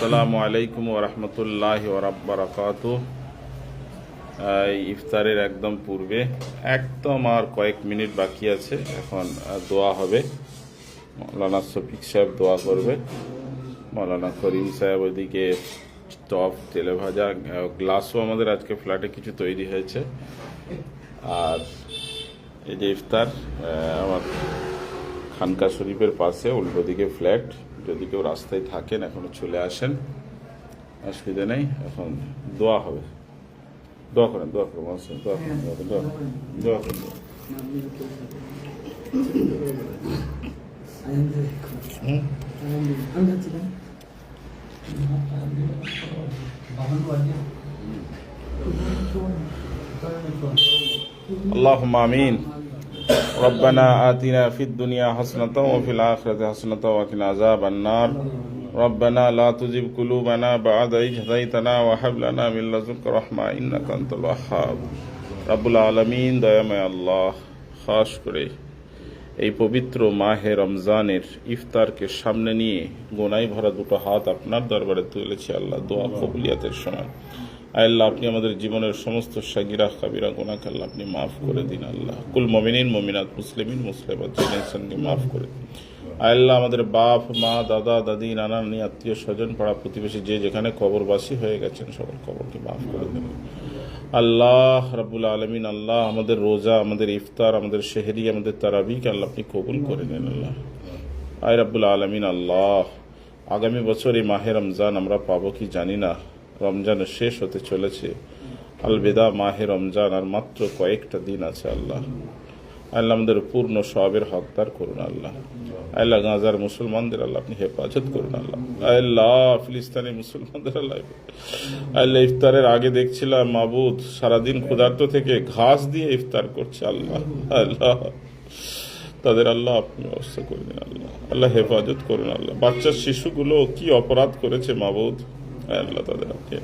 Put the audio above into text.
আসসালামু আলাইকুম ওরহমতুল্লাহ ওরাবারাকাত ইফতারের একদম পূর্বে একদম আর কয়েক মিনিট বাকি আছে। এখন দোয়া হবে। মৌলানা শফিক সাহেব দোয়া করবে। মৌলানা করিম সাহেব ওইদিকে টপ তেলে ভাজা গ্লাসও আমাদের আজকে ফ্ল্যাটে কিছু তৈরি হয়েছে। আর এই যে ইফতার আমার খানকা শরীফের পাশে উল্টো দিকে ফ্ল্যাট যদি কেউ রাস্তায় থাকেন এখনো চলে আসেন অসুবিধা নেই এখন দোয়া হবে দোয়া করেন দোয়া করেন মানুষ দোয়া করেন দোয়া করেন দোয়া করেন, দোয়া করেন দোয়া করেন। হুম? اللهم آمين ربنا آتنا في الدنيا حسنة وفي الآخرة حسنة وقنا عذاب النار ربنا لا تزغ قلوبنا بعد إذ هديتنا وهب لنا من لدنك رحمة إنك أنت الوهاب রব্বুল আলমিন দয়াময় আল্লাহ খাস করে এই পবিত্র মাহে রমজানের ইফতারকে সামনে নিয়ে গোনাই ভরা দুটো হাত আপনার দরবারে তুলেছি আল্লাহ দোয়া কবুলিয়াতের সময় আয় আল্লাহ, আপনি আমাদের জীবনের সমস্ত সাগিরা কাবিরা গোনাকে আল্লাহ আপনি মাফ করে দিন, আল্লাহ। কুল মমিনিন, মমিনাত, মুসলিমিন, মুসলিমাত সঙ্গে মাফ করে দিন। আল্লাহ, আমাদের বাপ, মা, দাদা, দাদি, নানা আত্মীয়, স্বজন, পাড়া প্রতিবেশী, যে যেখানে কবরবাসী হয়ে গেছেন, সকল কবরকে মাফ করে দিন। আল্লাহ রাবুল আলমিন, আল্লাহ, আমাদের রোজা, আমাদের ইফতার, আমাদের শেহরি আমাদের তারাবিকে আল্লাহ, আপনি কবুল করে নেন, আল্লাহ। আয় রাব্বুল আলমিন, আল্লাহ, আগামী বছর এই মাহে রমজান আমরা পাবো কি জানি না। রমজান শেষ হতে চলেছে। আলবেদা মাহে রমজান আর মাত্র কয়েকটা দিন আছে আল্লাহ। আল্লাহ আমাদের পূর্ণ সবের হকদার করুন আল্লাহ। আল্লাহ গাজার মুসলমানদের আল্লাহ আপনি হেফাজত করুন আল্লাহ। আল্লাহ ফিলিস্তানি মুসলমানদের আল্লাহ। আল্লাহ ইফতারের আগে দেখছিলাম মাবুদ সারাদিন ক্ষুধার্ত থেকে ঘাস দিয়ে ইফতার করছে আল্লাহ। আল্লাহ, তাদের আল্লাহ আপনি ব্যবস্থা করে দিন আল্লাহ। আল্লাহ হেফাজত করুন আল্লাহ। বাচ্চা শিশুগুলো কি অপরাধ করেছে মাবুদ? আল্লাহ তাদের আপনি